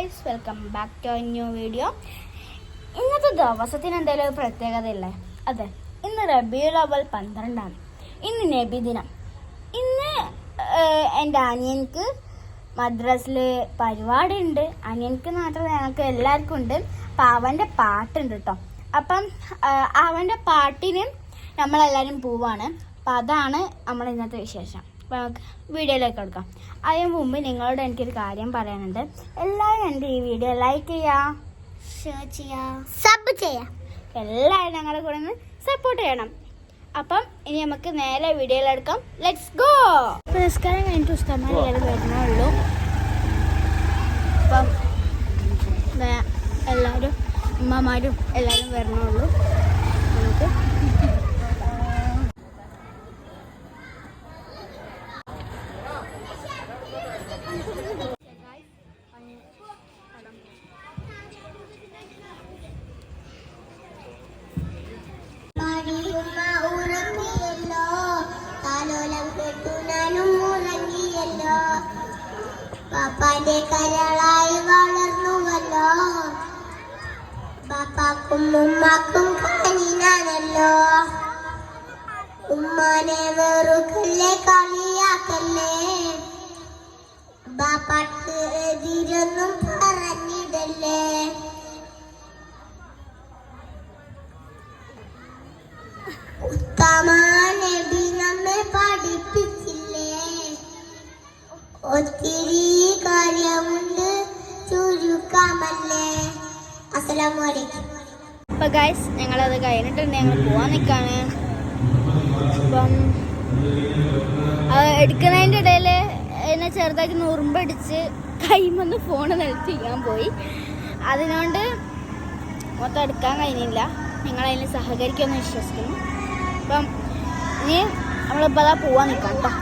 Guys welcome back to new video ഇന്നത്തെ ദിവസത്തിന് എന്തെങ്കിലും ഒരു പ്രത്യേകത ഇല്ലേ അതെ ഇന്ന് റബിയുൽ അവൽ പന്ത്രണ്ടാണ്. ഇന്ന് നബി ദിനം. ഇന്ന് എന്റെ അനിയൻക്ക് മദ്രസിൽ പരിപാടി ഉണ്ട് അനിയൻക്ക് മാത്രമല്ല ഞങ്ങൾക്ക് എല്ലാവർക്കും ഉണ്ട്. അപ്പം അവന്റെ പാട്ടുണ്ട് കേട്ടോ അപ്പം അവന്റെ പാട്ടിന് നമ്മളെല്ലാവരും പോവാണ്. അപ്പം അതാണ് നമ്മൾ ഇന്നത്തെ വിശേഷം. വീഡിയോയിലേക്ക് കൊടുക്കാം. അതിന് മുമ്പ് നിങ്ങളോട് എനിക്കൊരു കാര്യം പറയാനുണ്ട്. എല്ലാവരും എന്റെ ഈ വീഡിയോ ലൈക്ക് ചെയ്യുക ഷെയർ ചെയ്യുക സബ് ചെയ്യുക എല്ലാവരും ഞങ്ങളുടെ കൂടെ നിന്ന് സപ്പോർട്ട് ചെയ്യണം. അപ്പം ഇനി നമുക്ക് നേരെ വീഡിയോയിലെടുക്കാം ലെറ്റ്സ് ഗോ പുരസ്കാരം കഴിഞ്ഞിട്ട് ഉസ്താമാർ കയറി വരുന്നുള്ളൂ അപ്പം എല്ലാവരും ഉമ്മമാരും എല്ലാവരും വരണുള്ളൂ നമുക്ക് പാപ്പാന്റെ കരളായി വളർന്നുവല്ലോ. പാപ്പാക്കും ഉമ്മാക്കും കാണിനാണല്ലോ ഉമ്മാനെ വെറുക്കല്ലേ കളിയാക്കല്ലേ. ബാപ്പാക്ക് ഒത്തിരി കാര്യമുണ്ട്. ചുരുക്കാമല്ലേ? അസ്സലാമു അലൈക്കും. അപ്പൊ ഗൈസ് ഞങ്ങളത് കഴിഞ്ഞിട്ടുണ്ട് ഞങ്ങൾ പോവാൻ നിൽക്കാണ് അപ്പം എടുക്കുന്നതിന്റെ ഇടയിൽ എന്നെ ചെറുതാക്കി നുറുമ്പടിച്ച് കൈമന്ന് ഫോൺ നിലത്ത് ചെയ്യാൻ പോയി. അതിനോണ്ട് മൊത്തം എടുക്കാൻ കഴിഞ്ഞില്ല. നിങ്ങൾ നിങ്ങളതിൽ സഹകരിക്കുമെന്ന് വിശ്വസിക്കുന്നു. അപ്പം ഇനി നമ്മളിപ്പോൾ അതാ പോവാൻ നിൽക്കാം കേട്ടോ